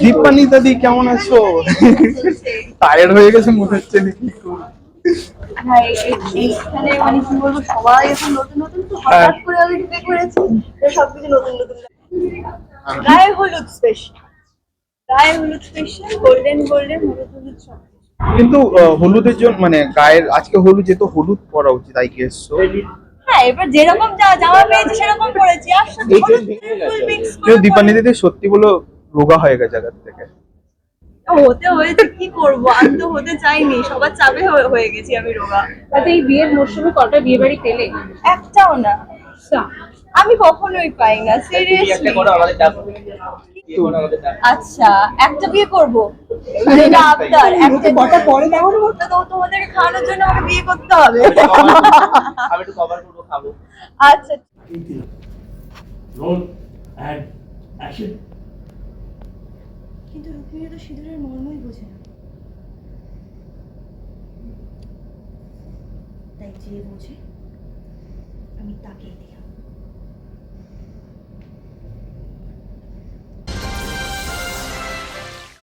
দীপানি দাদি কেমন আছো? টায়ার্ড হয়ে গেছে মনে হচ্ছে নাকি। গায়ে হলুদ স্পেশাল গায়ে হলুদ স্পেশাল গোল্ডেন গোল্ডেন হলুদ হলুদ সব কিন্তু হলুদের জন্য মানে গায়ের আজকে হলুদ যেহেতু হলুদ পরা উচিত আই গেস হ্যাঁ এবার যেরকম যা- জামা পেয়েছি সেরকম পরেছি। আর সাথে এই হলুদ ট্রেন ফুল mix করে কিন্তু দীপানি দিদি সত্যি বলো রোগা হয়ে গেছে আগের থেকে। হতে হয়েছে কি করব? আমি তো হতে চাইনি সবার চাপে হয়ে- গেছি আমি রোগা। আচ্ছা এই বিয়ের মরশুমে কটা বিয়ে বাড়ি পেলে? একটাও না। আমি কখনোই পাই না সিরিয়াসলি আচ্ছা একটা বিয়ে করব? মানে এটা আবদার একটা পরে তো তোমাদের খাওয়ানোর জন্য আমাকে বিয়ে করতে হবে। আমি একটু কভার করব খাব। আচ্ছা. কিন্তু রুক্মিণী তো সিঁদুরের মর্মই বোঝে না। তাই যে বোঝে আমি দিলাম